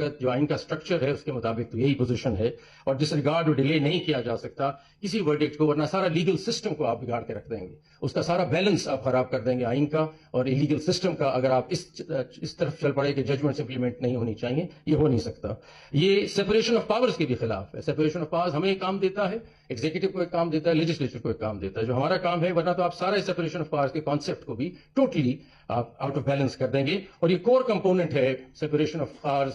وقت جو آئین کا سٹرکچر ہے، اس کے مطابق تو یہی پوزیشن ہے۔ اور ڈس ریگارڈ اور ڈیلے نہیں کیا جا سکتا کسی ورڈکٹ کو ورنہ سارا لیگل سسٹم کو آپ بگاڑ کے رکھ دیں گے۔ اس کا سارا بیلنس آپ خراب کر دیں گے آئین کا، اور لیگل سسٹم کا اگر آپ اس اس طرف چل پڑے کہ ججمنٹ امپلیمنٹ نہیں ہونی چاہیے، یہ ہو نہیں سکتا۔ یہ سیپریشن آف پاورز کے بھی خلاف ہے۔ سیپریشن آف پاورز ہمیں ایک کام دیتا ہے ایگزیکٹو کو ایک کام دیتا ہے لیجسلیچر کو ایک کام دیتا ہے۔ جو ہمارا کام ہے، ورنہ تو آپ سارا سیپریشن آف پاورز کے کانسیپٹ کو بھی ٹوٹلی آپ آؤٹ آف بیلنس کر دیں گے۔ اور یہ کور کمپوننٹ ہے separation of powers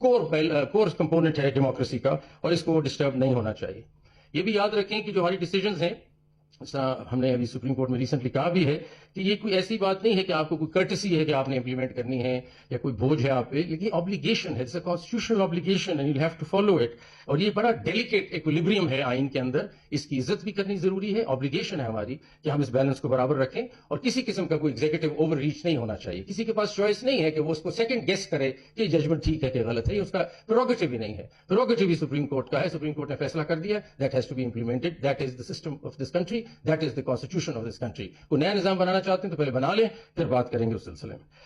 core core component ہے ڈیموکریسی کا اور اس کو ڈسٹرب نہیں ہونا چاہیے یہ بھی یاد رکھیں کہ جو ہماری ڈیسیجنز ہیں ہم نے ابھی سپریم کورٹ میں ریسنٹلی کہا بھی ہے کہ یہ کوئی ایسی بات نہیں ہے کہ آپ کو کوئی کرٹسی ہے کہ آپ نے امپلیمنٹ کرنی ہے یا کوئی بوجھ ہے آپ پہ لیکن آبلیگیشن ہے constitutional obligation you have to follow it اور یہ بڑا ڈیلیکیٹ ایکولیبریم ہے آئین کے اندر۔ اس کی عزت بھی کرنی ضروری ہے آبلیگیشن ہے ہماری کہ ہم اس بیلنس کو برابر رکھیں۔ اور کسی قسم کا کوئی ایگزیکٹو اوور ریچ نہیں ہونا چاہیے۔ کسی کے پاس چوائس نہیں ہے کہ وہ اس کو سیکنڈ گیس کرے کہ ججمنٹ ٹھیک ہے کہ غلط ہے اس کا پروگیٹو بھی نہیں ہے۔ پروگیٹو بھی سپریم کورٹ کا ہے سپریم کورٹ نے فیصلہ کر دیا that has to be implemented that is the system of this country that is the constitution of this country کوئی نیا نظام بنانا چاہتے ہیں تو پہلے بنا لیں پھر بات کریں گے اس سلسلے میں۔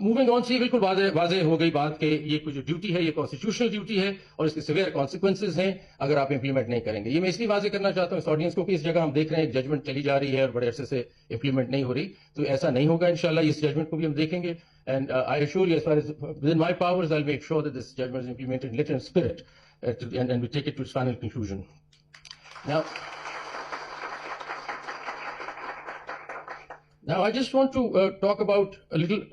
موونگ آن سی بالکل واضح ہو گئی بات کہ یہ کچھ ڈیوٹی ہے یہ کانسٹیٹیوشنل ڈیوٹی ہے اور اس کے سویئر کانسیکوینسز ہیں اگر آپ امپلیمنٹ نہیں کریں گے۔ یہ میں اس لیے واضح کرنا چاہتا ہوں اس آڈینس کو کہ اس جگہ ہم دیکھ رہے ہیں ججمنٹ چلی جا رہی ہے اور بڑے عرصے سے امپلیمنٹ نہیں ہو رہی تو ایسا نہیں ہوگا انشاءاللہ اس ججمنٹ کو بھی ہم دیکھیں گے۔ And I assure you as far as with in my powers I make sure that this judgment is implemented letter in spirit and we take it to final conclusion Now, now I just want to uh, talk about a little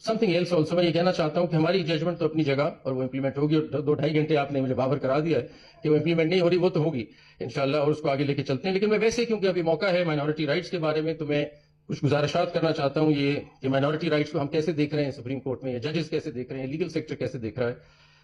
something else also میں یہ کہنا چاہتا ہوں کہ ہماری judgment تو اپنی جگہ اور وہ امپلیمنٹ ہوگی اور دو ڈھائی گھنٹے آپ نے مجھے بابر کرا دیا ہے کہ وہ امپلیمنٹ نہیں ہو رہی وہ تو ہوگی انشاءاللہ اور اس کو آگے لے کے چلتے ہیں لیکن میں ویسے کیونکہ ابھی موقع ہے مائنورٹی رائٹس کے بارے میں تو میں کچھ گزارشات کرنا چاہتا ہوں یہ کہ مائنورٹی رائٹس کو ہم کیسے دیکھ رہے ہیں سپریم کورٹ میں یا ججز کیسے دیکھ رہے ہیں لیگل سیکٹر کیسے دیکھ رہا ہے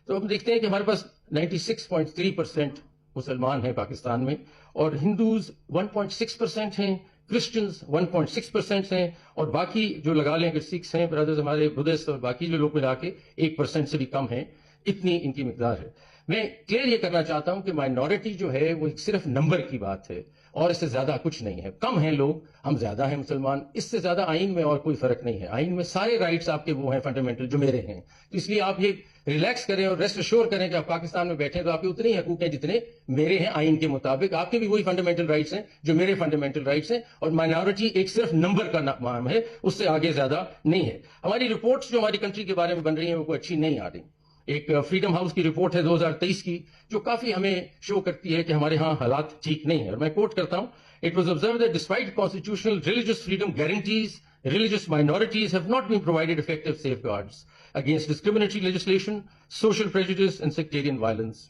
تو ہم دیکھتے ہیں کہ ہمارے پاس ninety six point three percent مسلمان ہیں پاکستان میں اور Hindus one point six percent ہیں کرسچنز 1.6 پرسینٹ ہیں اور باقی جو لگا لیں اگر سکھ ہیں برادرز ہمارے بدھسٹ اور باقی جو لوگ ملا کے ایک پرسینٹ سے بھی کم ہیں، اتنی ان کی مقدار ہے۔ میں کلیئر یہ کرنا چاہتا ہوں کہ مائنورٹی جو ہے وہ صرف نمبر کی بات ہے اور اس سے زیادہ کچھ نہیں ہے۔ کم ہیں لوگ، ہم زیادہ ہیں مسلمان، اس سے زیادہ آئین میں اور کوئی فرق نہیں ہے۔ آئین میں سارے رائٹس آپ کے وہ ہیں فنڈامنٹل جو میرے ہیں۔ تو اس لیے آپ یہ ریلیکس کریں اور ریسٹ اشور کریں کہ آپ پاکستان میں بیٹھے تو آپ کے اتنے ہی حقوق ہیں جتنے میرے ہیں آئین کے مطابق۔ آپ کے بھی وہی فنڈامنٹل رائٹس ہیں جو میرے فنڈامنٹل رائٹس ہیں اور مائنورٹی ایک صرف نمبر کا نام ہے، اس سے آگے زیادہ نہیں ہے۔ ہماری رپورٹس جو ہماری کنٹری کے بارے میں بن رہی ہیں وہ کوئی اچھی نہیں آ رہی۔ ایک فریڈم ہاؤس کی رپورٹ ہے دو ہزار تیئیس کی جو کافی ہمیں شو کرتی ہے کہ ہمارے ہاں حالات ٹھیک نہیں ہے اور میں کوٹ کرتا ہوں it was observed that despite constitutional religious freedom guarantees religious minorities have not been provided effective safeguards against discriminatory legislation social prejudice and sectarian violence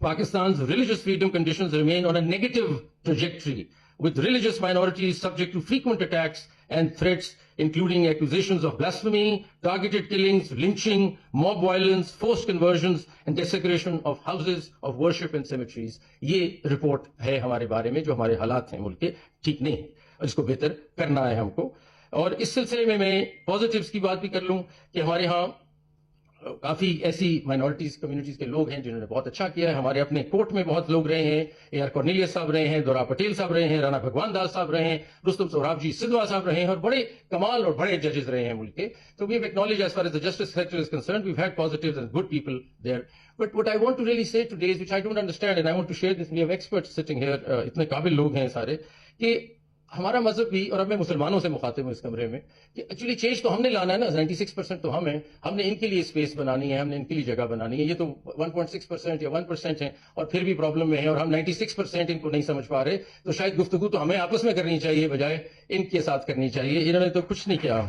pakistan's religious freedom conditions remain on a negative trajectory with religious minorities subject to frequent attacks and threats including accusations of blasphemy, targeted killings, lynching, mob violence, forced conversions, and desecration of houses of worship and cemeteries. یہ report ہے ہمارے بارے میں جو ہمارے حالات ہیں ملک کے ٹھیک نہیں ہے اس کو بہتر کرنا ہے ہم کو اور اس سلسلے میں میں پازیٹیوز کی بات بھی کر لوں کہ ہمارے ہاں کافی ایسی مائنورٹیز کمیونٹیز کے لوگ ہیں جنہوں نے بہت اچھا کیا ہے۔ ہمارے اپنے کورٹ میں بہت لوگ رہے ہیں۔ اے آر کورنیلیس صاحب رہے ہیں دورا پٹیل صاحب رہے ہیں، رانا بھگوان داس صاحب رہے ہیں، رستم سوراب جی سدھوا صاحب رہے ہیں اور بڑے کمال اور بڑے ججز رہے ہیں ملک کے۔ تو we acknowledge as far as justice sector is concern we had positive and good people there but what I want to really say to these which I don't understand and I want to share this we have expert sitting here اتنے قابل لوگ ہیں سارے کہ ہمارا مذہب بھی، اور اب میں مسلمانوں سے مخاطب ہوں اس کمرے میں، کہ ایکچولی چینج تو ہم نے لانا ہے نا نائنٹی سکس پرسینٹ تو ہم ہیں، ہم نے ان کے لیے اسپیس بنانی ہے، ہم نے ان کے لیے جگہ بنانی ہے، یہ تو ون پوائنٹ سکس پرسینٹ یا ون پرسینٹ ہے اور پھر بھی پرابلم میں ہے اور ہم نائنٹی سکس پرسینٹ ان کو نہیں سمجھ پا رہے، تو شاید گفتگو تو ہمیں آپس میں کرنی چاہیے بجائے ان کے ساتھ کرنی چاہیے، انہوں نے تو کچھ نہیں کیا۔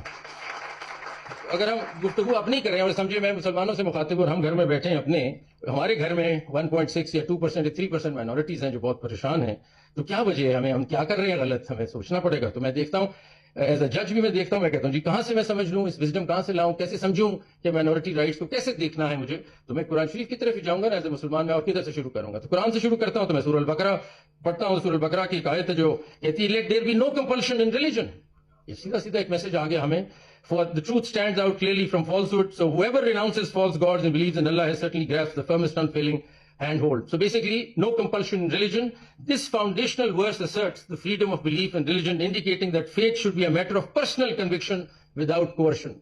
اگر ہم گفتگو اپنی کریں اور سمجھے میں مسلمانوں سے مخاطب اور ہم گھر میں بیٹھے ہیں اپنے، ہمارے گھر میں ون پوائنٹ سکس یا ٹو پرسینٹ یا تھری پرسینٹ مائنورٹیز ہیں جو بہت پریشان ہیں، تو کیا وجہ ہے ہمیں؟ ہم کیا کر رہے ہیں؟ غلط ہمیں سوچنا پڑے گا۔ تو میں دیکھتا ہوں ایز اے جج بھی میں دیکھتا ہوں، میں کہتا ہوں جی کہاں سے میں سمجھ لوں؟ اس وزڈم کہاں سے لاؤں؟ کیسے سمجھوں کہ مائنورٹی رائٹس کو کیسے دیکھنا ہے مجھے؟ تو میں قرآن شریف کی طرف ہی جاؤں گا نا ایز اے مسلمان میں اور کدھر سے شروع کروں گا؟ تو قرآن سے شروع کرتا ہوں تو میں سور البقرہ پڑھتا ہوں۔ سور البقرہ کی ایک آیت جو کہتی ہے let there be no compulsion in religion یہ سیدھا سیدھا ایک میسج آ گیا ہمیں For the truth stands out clearly from falsehood. So whoever renounces false gods and believes in Allah has certainly grasped the firmest unfailing handhold. So basically, no compulsion in religion. This foundational verse asserts the freedom of belief and religion, indicating that faith should be a matter of personal conviction without coercion.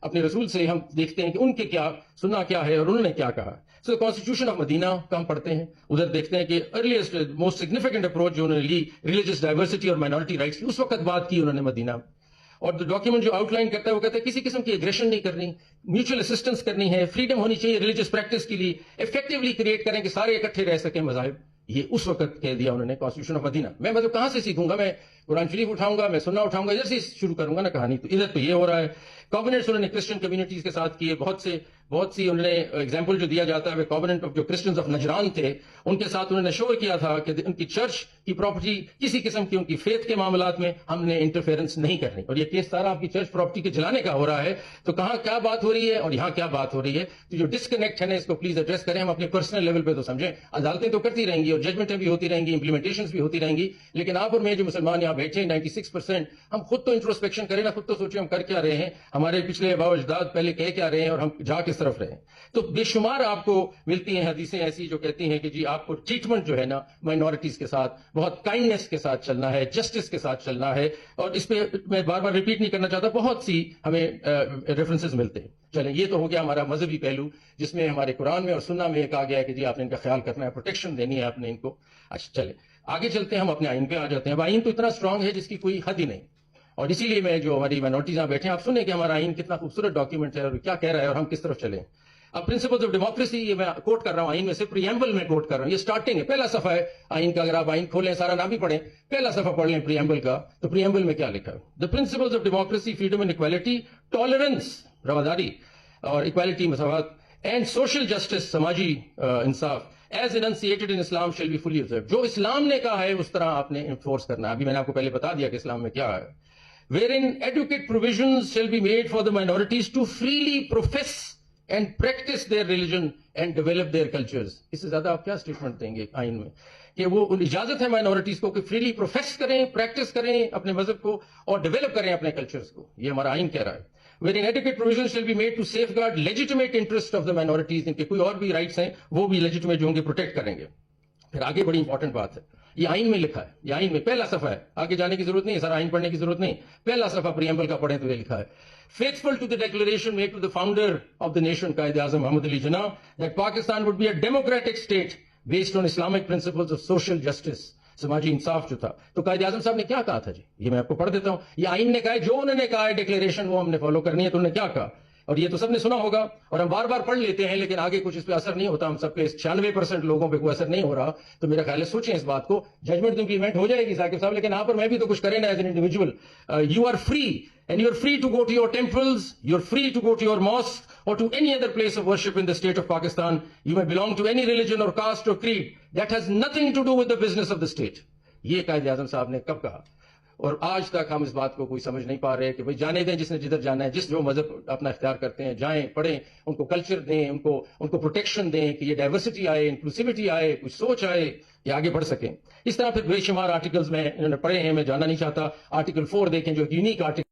اپنے رسول سے ہم دیکھتے ہیں کہ ان کے کیا سننا کیا ہے اور انہوں نے کیا کہا۔ سو کانسٹیٹیوشن آف مدینہ کا ہم پڑھتے ہیں؟ ادھر دیکھتے ہیں کہ ارلیسٹ موسٹ سگنیفیکنٹ اپروچ جو انہوں نے لی ریلیجس ڈائیورسٹی اور مائنورٹی رائٹس کی، اس وقت بات کی انہوں نے مدینہ اور ڈاکیومنٹ جو آؤٹ لائن کرتا ہے وہ کہتا ہے کسی قسم کی اگریشن نہیں کرنی میوچل اسسٹنس کرنی ہے فریڈم ہونی چاہیے ریلیجس پریکٹس کے لیے افیکٹولی کریٹ کریں کہ سارے اکٹھے رہ سکیں مذاہب۔ یہ اس وقت کہہ دیا انہوں نے کانسٹیٹیوشن آف مدینہ میں مطلب کہاں سے سیکھوں گا؟ میں قرآن شریف اٹھاؤں گا، میں سننا اٹھاؤں گا، ادھر سے شروع کروں گا نا کہانی تو ادھر تو یہ ہو رہا ہے۔ کابنٹس انہوں نے کرسچن کمیونٹیز کے ساتھ کیے۔ بہت سے بہت سی انہوں نے ایگزامپل جو دیا جاتا ہے کابنٹ آف جو کرسچنز آف نجران تھے، ان کے ساتھ انہوں نے شور کیا تھا کہ ان کی چرچ کی پراپرٹی کسی قسم کی، ان کی فیتھ کے معاملات میں ہم نے انٹرفیئرنس نہیں کرنی۔ اور یہ کیس سارا آپ کی چرچ پراپرٹی کے جلانے کا ہو رہا ہے۔ تو کہاں کیا بات ہو رہی ہے اور یہاں کیا بات ہو رہی ہے؟ تو جو ڈسکنیکٹ ہے نا، اس کو پلیز ایڈریس کریں۔ ہم اپنے پرسنل لیول پہ تو سمجھیں۔ عدالتیں تو کرتی رہیں گی اور ججمنٹیں بھی ہوتی رہیں گی امپلیمنٹیشن بھی ہوتی رہیں گی۔ لیکن آپ اور میں جو مسلمان یہاں بیٹھے ہیں نائنٹی سکس پرسینٹ ہم خود تو انٹروسپیکشن کریں نا، خود تو سوچیں ہم کر کیا رہے ہیں۔ ہمارے پچھلے باو اجداد پہلے کہہ کیا رہے ہیں اور ہم جا کس طرف رہے ہیں؟ تو بے شمار آپ کو ملتی ہیں حدیثیں ایسی جو کہتی ہیں کہ جی آپ کو ٹریٹمنٹ جو ہے نا مائنورٹیز کے ساتھ، بہت کائنڈنیس کے ساتھ چلنا ہے جسٹس کے ساتھ چلنا ہے، اور اس پہ میں بار بار ریپیٹ نہیں کرنا چاہتا، بہت سی ہمیں ریفرنسز ملتے ہیں۔ چلیں، یہ تو ہو گیا ہمارا مذہبی پہلو، جس میں ہمارے قرآن میں اور سننا میں کہا گیا ہے کہ جی آپ نے ان کا خیال کرنا ہے پروٹیکشن دینی ہے آپ نے ان کو۔ اچھا چلے آگے چلتے ہیں، ہم اپنے آئین پہ آ جاتے ہیں۔ اب آئین تو اتنا اسٹرانگ ہے جس کی کوئی حد ہی نہیں۔ اور اسی لیے میں جو ہماری مائنورٹیز یہاں بیٹھے ہیں، آپ سنیں کہ ہمارا آئین کتنا خوبصورت ڈاکیومنٹ ہے اور کیا کہہ رہا ہے اور ہم کس طرف چلیں۔ اب پرنسپل آف ڈیموکریسی یہ میں کوٹ کر رہا ہوں، آئین میں سے پریمبل میں کوٹ کر رہا ہوں۔ یہ سٹارٹنگ ہے، پہلا صفحہ ہے۔ آئین کا اگر آپ آئین کھولیں، سارا نام بھی پڑھیں۔ پہلا صفحہ پڑھ لیں پریمبل کا۔ تو پریمبل میں کیا لکھا ہے؟ The principle of democracy freedom and equality tolerance رواداری اور اکوالٹی مساوات اینڈ سوشل جسٹس سماجی انصاف۔ As enunciated in Islam shall be fully جو اسلام نے کہا ہے، اس طرح آپ نے انفورس کرنا ہے۔ ابھی میں نے آپ کو پہلے بتا دیا کہ اسلام میں کیا ہے۔ Wherein adequate provisions shall be made for the minorities to freely profess and practice their religion and develop their cultures. اس سے زیادہ آپ کیا اسٹیٹمنٹ دیں گے آئین میں کہ وہ اجازت ہے مائنورٹیز کو کہ فریلی پروفیس کریں پریکٹس کریں اپنے مذہب کو اور ڈیولپ کریں اپنے کلچرز کو یہ ہمارا آئین کہہ رہا ہے wherein adequate provisions shall be made to safeguard legitimate interest of the minorities. ان کے کوئی اور بھی رائٹس ہیں وہ بھی legitimate جو ہوں گے پروٹیکٹ کریں گے پھر آگے بڑی امپورٹنٹ بات ہے یہ آئین میں لکھا ہے، یہ آئین میں پہلا صفحہ ہے۔ آگے جانے کی ضرورت نہیں سر، آئین پڑھنے کی ضرورت نہیں پہلا صفحہ پریمبل کا پڑھیں تو یہ لکھا ہے۔ Faithful to the declaration made to the founder of the nation Quaid Azam Muhammad Ali Jinnah that Pakistan would be a democratic state based on Islamic principles of social justice سماجی انصاف جو تھا۔ تو قائد اعظم صاحب نے کیا کہا تھا جی؟ یہ میں آپ کو پڑھ دیتا ہوں۔ یہ آئین نے کہا ہے، جو انہوں نے کہا ہے ڈیکلیریشن وہ ہم نے فالو کرنی ہے، تو انہوں نے کیا کہا؟ اور یہ تو سب نے سنا ہوگا اور ہم بار بار پڑھ لیتے ہیں، لیکن آگے کچھ اس پہ اثر نہیں ہوتا، ہم سب کے چھیانوے پرسینٹ لوگوں پہ کوئی اثر نہیں ہو رہا۔ تو میرا خیال ہے سوچیں اس بات کو۔ ججمنٹ امپلیمنٹ ہو جائے گی، ثاقب صاحب، لیکن یہاں پر میں بھی تو کچھ کریں نا as an individual you are free and you are free to go to your temples you are free to go to your mosque or to any other place of worship in the state of Pakistan. You may belong to any religion or caste or creed. That has nothing to do with the business of the یہ قائد اعظم صاحب نے کب کہا؟ اور آج تک ہم اس بات کو کوئی سمجھ نہیں پا رہے کہ بھائی جانے دیں جس نے جدھر جانا ہے، جس جو مذہب اپنا اختیار کرتے ہیں، جائیں، پڑھیں، ان کو کلچر دیں، ان کو ان کو پروٹیکشن دیں کہ یہ ڈائیورسٹی آئے انکلوسیوٹی آئے کچھ سوچ آئے یہ آگے بڑھ سکیں۔ اس طرح پھر بے شمار آرٹیکلز میں انہوں نے پڑھے ہیں، میں جانا نہیں چاہتا۔ آرٹیکل فور دیکھیں جو یونیک آرٹیکل